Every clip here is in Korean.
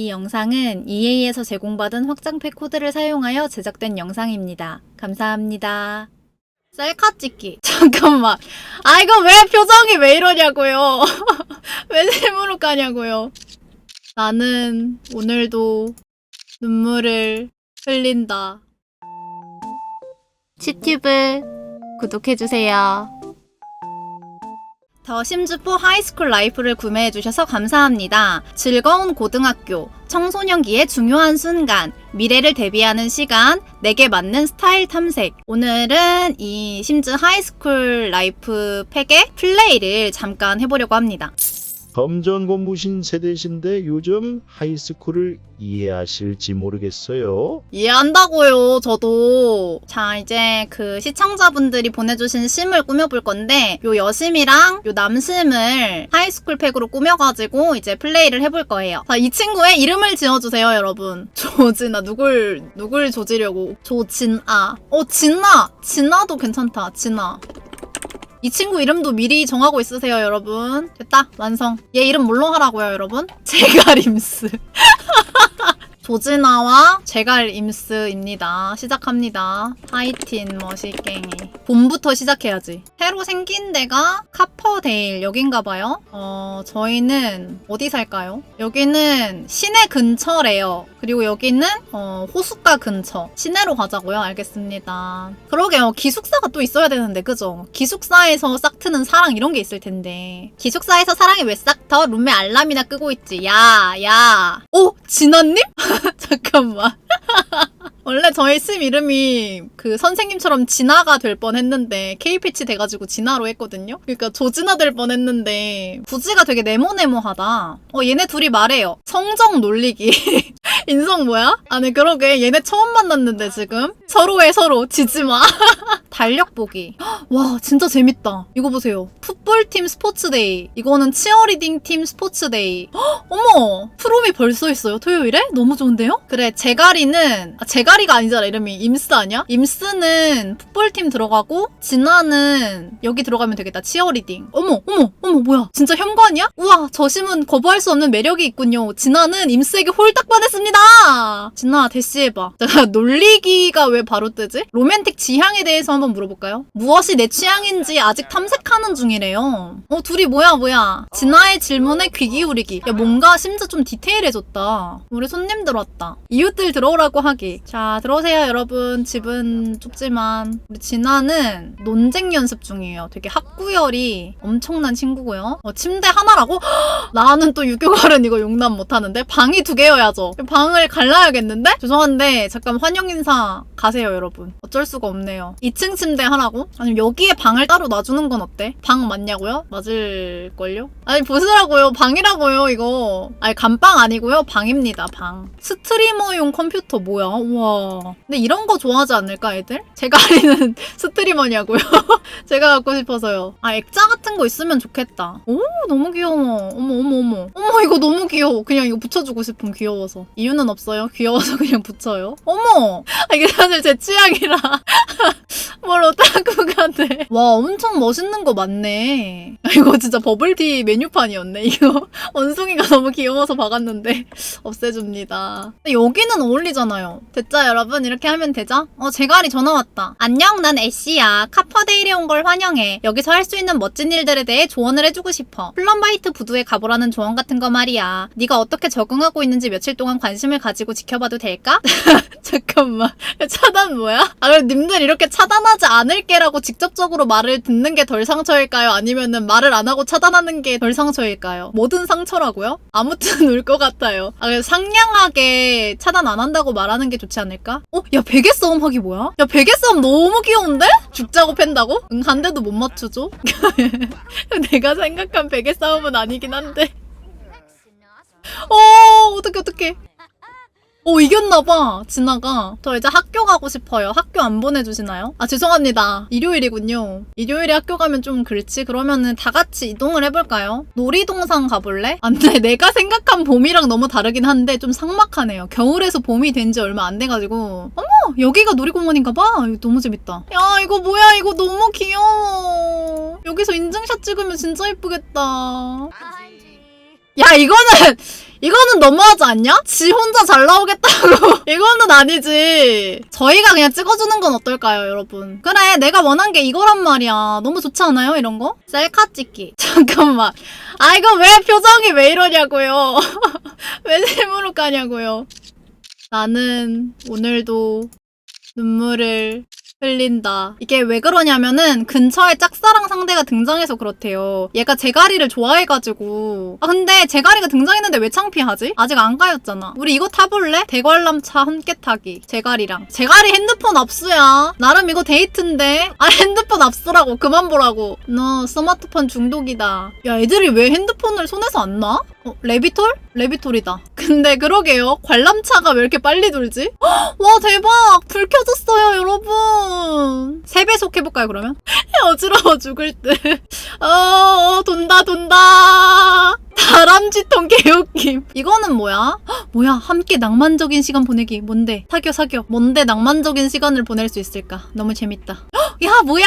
이 영상은 EA에서 제공받은 확장팩 코드를 사용하여 제작된 영상입니다. 감사합니다. 셀카 찍기. 잠깐만. 아, 이거 왜 표정이 왜 이러냐고요. 왜 세모로 까냐고요. 나는 오늘도 눈물을 흘린다. 치튜브 구독해주세요. 더 심즈포 하이스쿨 라이프를 구매해주셔서 감사합니다. 즐거운 고등학교, 청소년기의 중요한 순간, 미래를 대비하는 시간, 내게 맞는 스타일 탐색. 오늘은 이 심즈 하이스쿨 라이프 팩의 플레이를 잠깐 해보려고 합니다. 검전 공부신 세대신데 요즘 하이스쿨을 이해하실지 모르겠어요. 이해한다고요, 저도. 자, 이제 그 시청자분들이 보내주신 심을 꾸며볼 건데, 요 여심이랑 요 남심을 하이스쿨 팩으로 꾸며가지고 이제 플레이를 해볼 거예요. 자, 이 친구의 이름을 지어주세요, 여러분. 조진아, 누굴, 누굴 조지려고. 조진아. 어, 진아! 진아도 괜찮다, 진아. 이 친구 이름도 미리 정하고 있으세요, 여러분. 됐다, 완성. 얘 이름 뭘로 하라고요, 여러분? 제가림스. 조진아와 제갈 임스입니다. 시작합니다. 하이틴 머시갱이. 봄부터 시작해야지. 새로 생긴 데가 카퍼데일 여긴가 봐요. 어, 저희는 어디 살까요? 여기는 시내 근처래요. 그리고 여기는 어, 호숫가 근처. 시내로 가자고요. 알겠습니다. 그러게요. 기숙사가 또 있어야 되는데 그죠? 기숙사에서 싹트는 사랑 이런 게 있을 텐데. 기숙사에서 사랑이 왜 싹터? 룸메 알람이나 끄고 있지. 야, 야. 오, 진아님? 잠깐만. 원래 저희 sim 이름이 그 선생님처럼 진아가 될 뻔했는데 K 패치 돼가지고 진아로 했거든요. 그러니까 조진아 될 뻔했는데 부지가 되게 네모네모하다. 어 얘네 둘이 말해요. 성적 놀리기. 인성 뭐야? 아니 그러게 얘네 처음 만났는데 지금 서로의 서로 지지 마. 달력 보기. 와 진짜 재밌다. 이거 보세요. 풋볼팀 스포츠데이. 이거는 치어리딩 팀 스포츠데이. 헉, 어머 프롬이 벌써 있어요. 토요일에? 너무 좋은데요? 그래 제가리는 아, 제가리 가 아니잖아 이름이 임스 아니야? 임스는 풋볼팀 들어가고 진아는 여기 들어가면 되겠다. 치어리딩. 어머 어머 어머 뭐야? 진짜 현관이야? 우와 저심은 거부할 수 없는 매력이 있군요. 진아는 임스에게 홀딱 반했습니다. 진아 대시해봐. 제가 놀리기가 왜 바로 뜨지? 로맨틱 지향에 대해서 한번 물어볼까요? 무엇이 내 취향인지 아직 탐색하는 중이래요. 어 둘이 뭐야 뭐야? 진아의 질문에 귀 기울이기. 야 뭔가 심지어 좀 디테일해졌다. 우리 손님들 왔다. 이웃들 들어오라고 하기. 자 들어오세요 여러분. 집은 좁지만 우리 진아는 논쟁 연습 중이에요. 되게 학구열이 엄청난 친구고요. 어, 침대 하나라고? 나는 또 유교갈은 이거 용납 못하는데 방이 두 개여야죠. 방을 갈라야겠는데? 죄송한데 잠깐 환영 인사 가세요 여러분. 어쩔 수가 없네요. 2층 침대 하나고? 아니면 여기에 방을 따로 놔주는 건 어때? 방 맞냐고요? 맞을걸요? 아니 보시라고요. 방이라고요 이거. 아니 감방 아니고요. 방입니다 방. 스트리머용 컴퓨터 뭐야? 우와. 근데 이런 거 좋아하지 않을까 애들? 제가 아니는 스트리머냐고요? 제가 갖고 싶어서요. 아 액자 같은 거 있으면 좋겠다. 오 너무 귀여워. 어머 어머 어머. 어머 이거 너무 귀여워. 그냥 이거 붙여주고 싶음 귀여워서. 이유는 없어요. 귀여워서 그냥 붙여요. 어머. 아, 이게 사실 제 취향이라. 뭘 오타쿠가 돼. 와 엄청 멋있는 거 많네. 아, 이거 진짜 버블티 메뉴판이었네. 이거 원숭이가 너무 귀여워서 박았는데 없애줍니다. 여기는 어울리잖아요. 됐죠 여러분? 이렇게 하면 되죠? 어 제갈이 전화 왔다. 안녕 난 애쉬야. 카퍼데일에 온 걸 환영해. 여기서 할 수 있는 멋진 일들에 대해 조언을 해주고 싶어. 플럼바이트 부두에 가보라는 조언 같은 거 말이야. 네가 어떻게 적응하고 있는지 며칠 동안 관심을 가지고 지켜봐도 될까? 잠깐만. 차단 뭐야? 아, 그럼 님들 이렇게 차단하지 않을게라고 직접적으로 말을 듣는 게 덜 상처일까요? 아니면은 말을 안 하고 차단하는 게 덜 상처일까요? 뭐든 상처라고요? 아무튼 울 것 같아요. 아, 상냥하게 차단 안 한다고 말하는 게 좋지 않 을까? 어? 야, 베개 싸움 하기 뭐야? 야, 베개 싸움 너무 귀여운데? 죽자고 팬다고? 응, 한 대도 못 맞추죠? 내가 생각한 베개 싸움은 아니긴 한데. 어, 어떡해, 어떡해. 오 이겼나봐. 진아가. 저 이제 학교 가고 싶어요. 학교 안 보내주시나요? 아 죄송합니다. 일요일이군요. 일요일에 학교 가면 좀 그렇지? 그러면은 다 같이 이동을 해볼까요? 놀이동산 가볼래? 안돼. 내가 생각한 봄이랑 너무 다르긴 한데 좀 삭막하네요. 겨울에서 봄이 된 지 얼마 안 돼가지고. 어머 여기가 놀이공원인가봐. 이거 너무 재밌다. 야 이거 뭐야? 이거 너무 귀여워. 여기서 인증샷 찍으면 진짜 예쁘겠다. 야 이거는 이거는 너무하지 않냐? 지 혼자 잘 나오겠다고. 이거는 아니지. 저희가 그냥 찍어주는 건 어떨까요, 여러분? 그래, 내가 원한 게 이거란 말이야. 너무 좋지 않아요, 이런 거? 셀카 찍기. 잠깐만. 아, 이거 왜 표정이 왜 이러냐고요. 왜 실무로 까냐고요. 나는 오늘도 눈물을 흘린다. 이게 왜 그러냐면은 근처에 짝사랑 상대가 등장해서 그렇대요. 얘가 제가리를 좋아해가지고. 아 근데 제가리가 등장했는데 왜 창피하지? 아직 안 가였잖아. 우리 이거 타볼래? 대관람차 함께 타기. 제가리랑. 제가리 핸드폰 압수야. 나름 이거 데이트인데. 아 핸드폰 압수라고. 그만 보라고. 너 스마트폰 중독이다. 야 애들이 왜 핸드폰을 손에서 안 놔? 어, 레비톨? 레비톨이다. 근데 그러게요. 관람차가 왜 이렇게 빨리 돌지? 헉, 와 대박! 불 켜졌어요 여러분. 세배속 해볼까요 그러면? 어지러워 죽을 듯. 어, 어 돈다 돈다. 다람쥐통 개웃김. 이거는 뭐야? 헉, 뭐야? 함께 낭만적인 시간 보내기. 뭔데? 사겨 사겨. 뭔데 낭만적인 시간을 보낼 수 있을까? 너무 재밌다. 헉, 야 뭐야?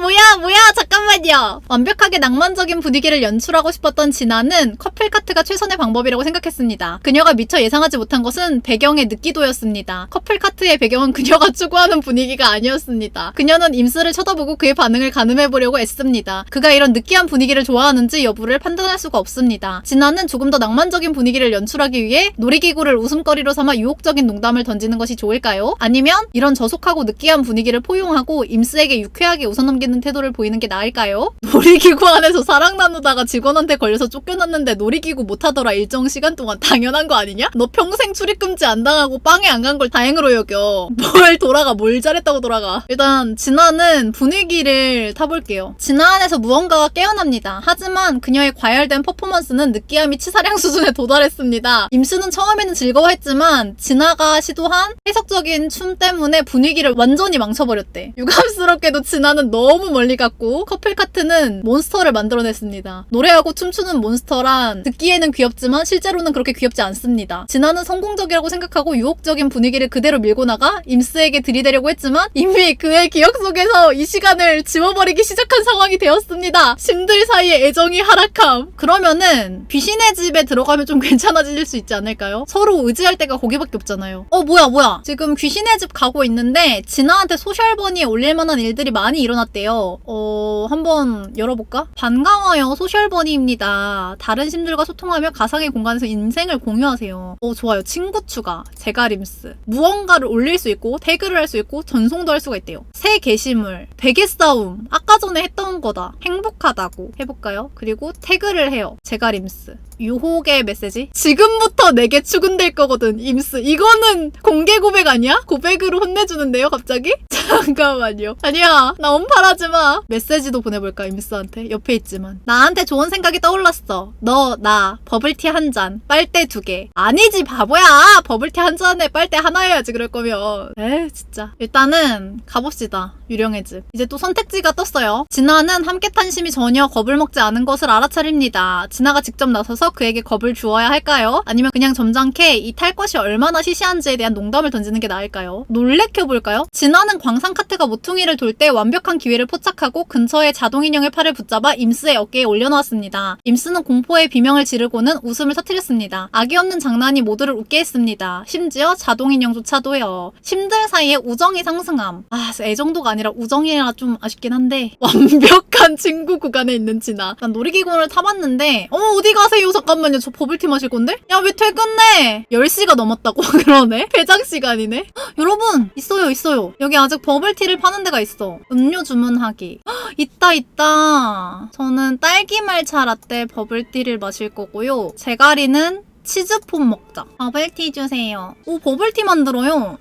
뭐야 뭐야? 잠깐만요. 완벽하게 낭만적인 분위기를 연출하고 싶었던 진아는 커플 카트가 최선의 방법이라고 생각했습니다. 그녀가 미처 예상하지 못한 것은 배경의 느끼도였습니다. 커플 카트의 배경은 그녀가 추구하는 분위기가 아니었습니다. 그녀는 임스를 쳐다보고 그의 반응을 가늠해보려고 애씁니다. 그가 이런 느끼한 분위기를 좋아하는지 여부를 판단할 수가 없습니다. 진아는 조금 더 낭만적인 분위기를 연출하기 위해 놀이기구를 웃음거리로 삼아 유혹적인 농담을 던지는 것이 좋을까요? 아니면 이런 저속하고 느끼한 분위기를 포용하고 임스에게 유쾌하게 웃어넘기는 태도를 보이는 게 나을까요? 놀이기구 안에서 사랑 나누다가 직원한테 걸려서 쫓겨났는데 놀이기구 못하더라 일정 시간 동안 당연한 거 아니냐? 너 평생 출입금지 안 당하고 빵에 안 간 걸 다행으로 여겨. 뭘 돌아가 뭘 잘했다고 돌아가. 일단 진아는 분위기를 타볼게요. 진아 안에서 무언가가 깨어납니다. 하지만 그녀의 과열된 퍼포먼스는 느끼함이 치사량 수준에 도달했습니다. 임수는 처음에는 즐거워했지만 진아가 시도한 해석적인 춤 때문에 분위기를 완전히 망쳐버렸대. 유감스럽게 도 진아는 너무 멀리 갔고 커플 카트는 몬스터를 만들어냈습니다. 노래하고 춤추는 몬스터란 듣기에는 귀엽지만 실제로는 그렇게 귀엽지 않습니다. 진아는 성공적이라고 생각하고 유혹적인 분위기를 그대로 밀고 나가 임스에게 들이대려고 했지만 이미 그의 기억 속에서 이 시간을 지워버리기 시작한 상황이 되었습니다. 신들 사이에 애정이 하락함. 그러면은 귀신의 집에 들어가면 좀 괜찮아질 수 있지 않을까요? 서로 의지할 때가 거기밖에 없잖아요. 어 뭐야 뭐야. 지금 귀신의 집 가고 있는데 진아한테 소셜버니에 올릴 만한 일 들이 많이 일어났대요. 어 한번 열어볼까? 반가워요 소셜버니입니다. 다른 신들과 소통하며 가상의 공간에서 인생을 공유하세요. 어 좋아요. 친구 추가, 제가림스. 무언가를 올릴 수 있고 태그를 할 수 있고 전송도 할 수가 있대요. 새 게시물, 베개 싸움. 아까 전에 했던 거다. 행복하다고 해볼까요? 그리고 태그를 해요. 제가림스. 유혹의 메시지? 지금부터 내게 추근될 거거든, 임스. 이거는 공개 고백 아니야? 고백으로 혼내주는데요, 갑자기? 잠깐만요. 아니 야, 나 언팔하지 마. 메시지도 보내볼까, 임스한테? 옆에 있지만. 나한테 좋은 생각이 떠올랐어. 너, 나, 버블티 한 잔, 빨대 두 개. 아니지, 바보야! 버블티 한 잔에 빨대 하나여야지, 그럴 거면. 에이, 진짜. 일단은, 가봅시다. 유령의 집. 이제 또 선택지가 떴어요. 진아는 함께 탄심이 전혀 겁을 먹지 않은 것을 알아차립니다. 진아가 직접 나서서 그에게 겁을 주어야 할까요? 아니면 그냥 점잖게 이 탈 것이 얼마나 시시한지에 대한 농담을 던지는 게 나을까요? 놀래켜볼까요? 진아는 광산 카트가 모퉁이를 돌 때 완벽한 기회를 포착하고 근처의 자동인형의 팔을 붙잡아 임스의 어깨에 올려놓았습니다. 임스는 공포의 비명을 지르고는 웃음을 터뜨렸습니다. 악이 없는 장난이 모두를 웃게 했습니다. 심지어 자동인형조차도요. 심들 사이에 우정이 상승함. 아, 애정도가 아니라 우정이라 좀 아쉽긴 한데 완벽한 친구 구간에 있는 진아. 난 놀이기구를 타봤는데 어 어디 가세요? 잠깐만요. 저 버블티 마실 건데? 야 왜 퇴근해? 10시가 넘었다고 그러네? 배장 시간이네? 헉, 여러분 있어요 있어요. 여기 아직 버블티를 파는 데가 있어. 음료 주문하기. 헉, 있다 있다. 저는 딸기 말차 라떼 버블티를 마실 거고요. 제가리는 치즈폰 먹자. 버블티 주세요. 오 버블티 만들어요.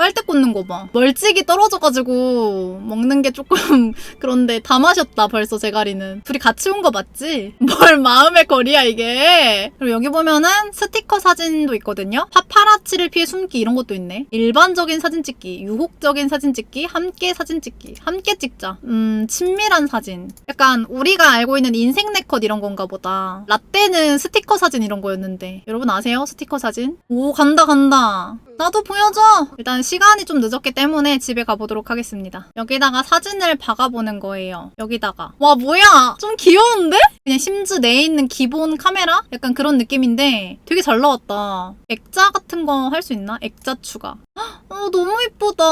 빨대 꽂는 거 봐. 멀찍이 떨어져가지고 먹는 게 조금 그런데 다 마셨다 벌써 제가리는. 둘이 같이 온 거 맞지? 뭘 마음의 거리야 이게. 그리고 여기 보면은 스티커 사진도 있거든요. 파파라치를 피해 숨기 이런 것도 있네. 일반적인 사진 찍기, 유혹적인 사진 찍기, 함께 사진 찍기, 함께 찍자. 음 친밀한 사진. 약간 우리가 알고 있는 인생 네컷 이런 건가 보다. 라떼는 스티커 사진 이런 거였는데 여러분 아세요? 스티커 사진? 오 간다 간다. 나도 보여줘! 일단 시간이 좀 늦었기 때문에 집에 가보도록 하겠습니다. 여기다가 사진을 박아보는 거예요. 여기다가. 와, 뭐야! 좀 귀여운데? 그냥 심즈 내에 있는 기본 카메라? 약간 그런 느낌인데 되게 잘 나왔다. 액자 같은 거 할 수 있나? 액자 추가. 헉, 어, 너무 이쁘다.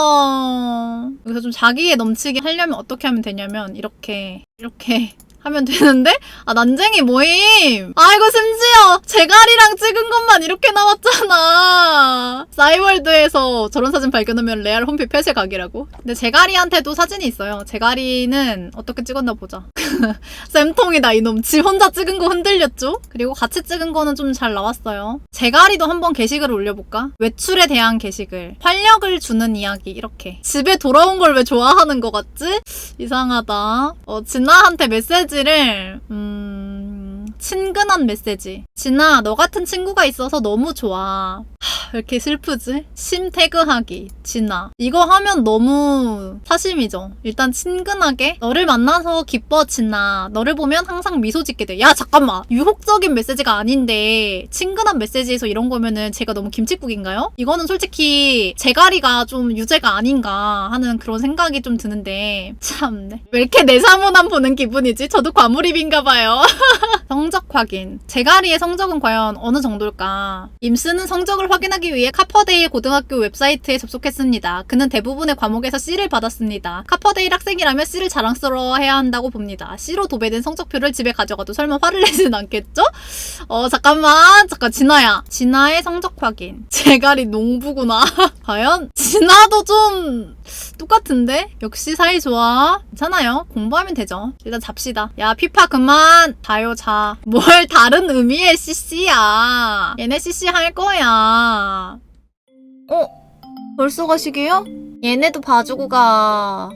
여기서 좀 자기에 넘치게 하려면 어떻게 하면 되냐면 이렇게, 이렇게 하면 되는데? 아, 난쟁이 모임! 아, 이거 심지어 제갈이랑 찍은 것만 이렇게 나왔잖아. 싸이월드에서 저런 사진 발견하면 레알 홈피 폐쇄 각이라고. 근데 제갈이한테도 사진이 있어요. 제갈이는 어떻게 찍었나 보자. 쌤통이다, 이놈. 지 혼자 찍은 거 흔들렸죠? 그리고 같이 찍은 거는 좀 잘 나왔어요. 제갈이도 한번 게시글을 올려볼까? 외출에 대한 게시글. 활력을 주는 이야기, 이렇게. 집에 돌아온 걸 왜 좋아하는 것 같지? 이상하다. 어, 진아한테 메시지 를, 음, 친근한 메시지. 진아, 너 같은 친구가 있어서 너무 좋아. 하, 왜 이렇게 슬프지? 심 태그하기. 진아. 이거 하면 너무 사심이죠. 일단 친근하게. 너를 만나서 기뻐, 진아. 너를 보면 항상 미소 짓게 돼. 야, 잠깐만. 유혹적인 메시지가 아닌데, 친근한 메시지에서 이런 거면은 제가 너무 김칫국인가요? 이거는 솔직히 제가리가 좀 유죄가 아닌가 하는 그런 생각이 좀 드는데, 참네. 왜 이렇게 내사문안 보는 기분이지? 저도 과몰입인가 봐요. 성적 확인. 제가리의 성적은 과연 어느 정도일까? 임스는 성적을 확인하기 위해 카퍼데일 고등학교 웹사이트에 접속했습니다. 그는 대부분의 과목에서 C를 받았습니다. 카퍼데일 학생이라면 C를 자랑스러워해야 한다고 봅니다. C로 도배된 성적표를 집에 가져가도 설마 화를 내진 않겠죠? 어, 잠깐만. 잠깐, 진아야. 진아의 성적 확인. 제가리 농부구나. 과연? 진아도 좀 똑같은데? 역시 사이 좋아. 괜찮아요. 공부하면 되죠. 일단 잡시다. 야, 피파 그만. 자요, 자. 뭘 다른 의미의 CC야. 얘네 CC 할 거야. 어? 벌써 가시게요? 얘네도 봐주고 가.